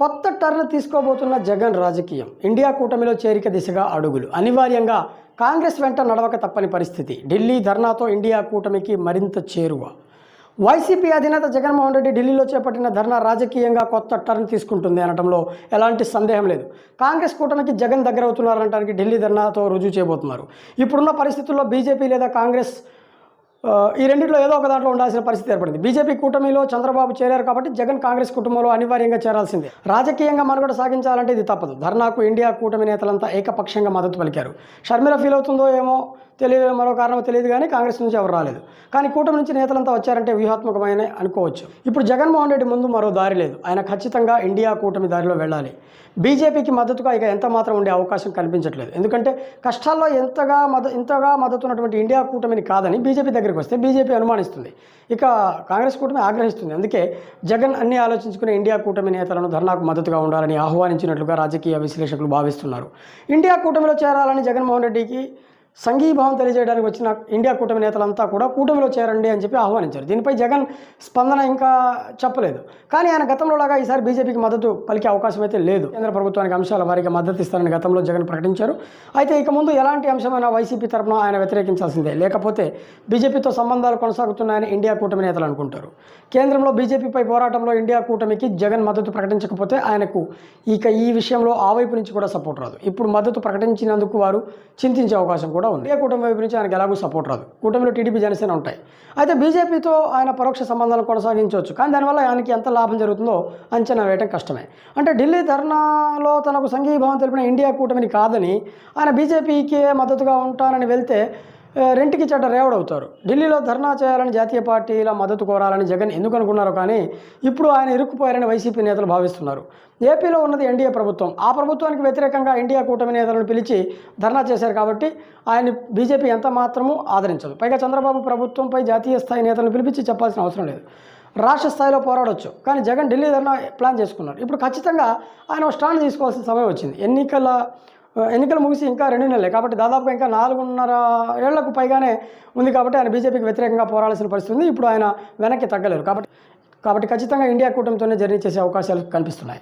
కొత్త టర్న్ తీసుకోబోతున్న జగన్ రాజకీయం. ఇండియా కూటమిలో చేరిక దిశగా అడుగులు. అనివార్యంగా కాంగ్రెస్ వెంట నడవక తప్పని పరిస్థితి. ఢిల్లీ ధర్నాతో ఇండియా కూటమికి మరింత చేరువ. వైసీపీ అధినేత జగన్మోహన్ రెడ్డి ఢిల్లీలో చేపట్టిన ధర్నా రాజకీయంగా కొత్త టర్న్ తీసుకుంటుంది అనడంలో ఎలాంటి సందేహం లేదు. కాంగ్రెస్ కూటమికి జగన్ దగ్గర అవుతున్నారనడానికి ఢిల్లీ ధర్నాతో రుజువు చేయబోతున్నారు. ఇప్పుడున్న పరిస్థితుల్లో బీజేపీ లేదా కాంగ్రెస్ ఈ రెండింటిలో ఏదో ఒక దాంట్లో ఉండాల్సిన పరిస్థితి ఏర్పడింది. బీజేపీ కూటమిలో చంద్రబాబు చేరారు కాబట్టి జగన్ కాంగ్రెస్ కుటుంబంలో అనివార్యంగా చేరాల్సిందే. రాజకీయంగా మనుగడ సాగించాలంటే ఇది తప్పదు. ధర్నాకు ఇండియా కూటమి నేతలంతా ఏకపక్షంగా మద్దతు పలికారు. షర్మిల ఫీల్ అవుతుందో ఏమో తెలియదు మరో కారణం తెలియదు కానీ కాంగ్రెస్ నుంచి ఎవరు రాలేదు. కానీ కూటమి నుంచి నేతలంతా వచ్చారంటే వ్యూహాత్మకమైన అనుకోవచ్చు. ఇప్పుడు జగన్మోహన్ రెడ్డి ముందు మరో దారి లేదు. ఆయన ఖచ్చితంగా ఇండియా కూటమి దారిలో వెళ్ళాలి. బీజేపీకి మద్దతుగా ఇక ఎంత మాత్రం ఉండే అవకాశం కనిపించట్లేదు. ఎందుకంటే కష్టాల్లో ఎంతగా మద ఇంతగా మద్దతు ఉన్నటువంటి ఇండియా కూటమిని కాదని బీజేపీ దగ్గరికి వస్తే బీజేపీ అనుమానిస్తుంది. ఇక కాంగ్రెస్ కూటమి ఆగ్రహిస్తుంది. అందుకే జగన్ అన్ని ఆలోచించుకునే ఇండియా కూటమి నేతలను ధర్నాకు మద్దతుగా ఉండాలని ఆహ్వానించినట్లుగా రాజకీయ విశ్లేషకులు భావిస్తున్నారు. ఇండియా కూటమిలో చేరాలని జగన్మోహన్ రెడ్డికి సంఘీభావం తెలియజేయడానికి వచ్చిన ఇండియా కూటమి నేతలంతా కూడా కూటమిలో చేరండి అని చెప్పి ఆహ్వానించారు. దీనిపై జగన్ స్పందన ఇంకా చెప్పలేదు. కానీ ఆయన గతంలో లాగా ఈసారి బీజేపీకి మద్దతు పలికే అవకాశం అయితే లేదు. కేంద్ర ప్రభుత్వానికి అంశాల వారికి మద్దతు ఇస్తారని గతంలో జగన్ ప్రకటించారు. అయితే ఇక ముందు ఎలాంటి అంశమైనా వైసీపీ తరఫున ఆయన వ్యతిరేకించాల్సిందే. లేకపోతే బీజేపీతో సంబంధాలు కొనసాగుతున్నాయని ఇండియా కూటమి నేతలు అనుకుంటారు. కేంద్రంలో బీజేపీపై పోరాటంలో ఇండియా కూటమికి జగన్ మద్దతు ప్రకటించకపోతే ఆయనకు ఇక ఈ విషయంలో ఆ వైపు నుంచి కూడా సపోర్ట్ రాదు. ఇప్పుడు మద్దతు ప్రకటించినందుకు వారు చింతించే అవకాశం కూడా ఉంది. ఏ కూటమి వైపు నుంచి ఆయనకు ఎలాగో సపోర్ట్ రాదు. కూటమిలో టీడీపీ జనసేన ఉంటాయి. అయితే బీజేపీతో ఆయన పరోక్ష సంబంధాలు కొనసాగించవచ్చు. కానీ దానివల్ల ఆయనకి ఎంత లాభం జరుగుతుందో అంచనా వేయడం కష్టమే. అంటే ఢిల్లీ ధర్నాలో తనకు సంఘీభావం తెలిపిన ఇండియా కూటమిని కాదని ఆయన బీజేపీకి మద్దతుగా ఉంటానని వెళ్తే రెంట్కి చెడ్డ రేవడవుతారు. ఢిల్లీలో ధర్నా చేయాలని జాతీయ పార్టీల మద్దతు కోరాలని జగన్ ఎందుకు అనుకున్నారు కానీ ఇప్పుడు ఆయన ఇరుక్కుపోయారని వైసీపీ నేతలు భావిస్తున్నారు. ఏపీలో ఉన్నది ఎన్డీఏ ప్రభుత్వం. ఆ ప్రభుత్వానికి వ్యతిరేకంగా ఇండియా కూటమి నేతలను పిలిచి ధర్నా చేశారు కాబట్టి ఆయన బీజేపీ ఎంత మాత్రము ఆదరించదు. పైగా చంద్రబాబు ప్రభుత్వంపై జాతీయ స్థాయి నేతలను పిలిపించి చెప్పాల్సిన అవసరం లేదు. రాష్ట్ర స్థాయిలో పోరాడొచ్చు. కానీ జగన్ ఢిల్లీ ధర్నా ప్లాన్ చేసుకున్నారు. ఇప్పుడు ఖచ్చితంగా ఆయన ఒక స్టాండ్ తీసుకోవాల్సిన సమయం వచ్చింది. ఎన్నికల ఎన్నికలు ముగిసి ఇంకా రెండు నెలలే. కాబట్టి దాదాపుగా ఇంకా నాలుగున్నర ఏళ్ళకు పైగానే ఉంది కాబట్టి ఆయన బీజేపీకి వ్యతిరేకంగా పోరాడాల్సిన పరిస్థితి ఉంది. ఇప్పుడు ఆయన వెనక్కి తగ్గలేరు. కాబట్టి కాబట్టి ఖచ్చితంగా ఇండియా కూటమితోనే జర్నీ చేసే అవకాశాలు కనిపిస్తున్నాయి.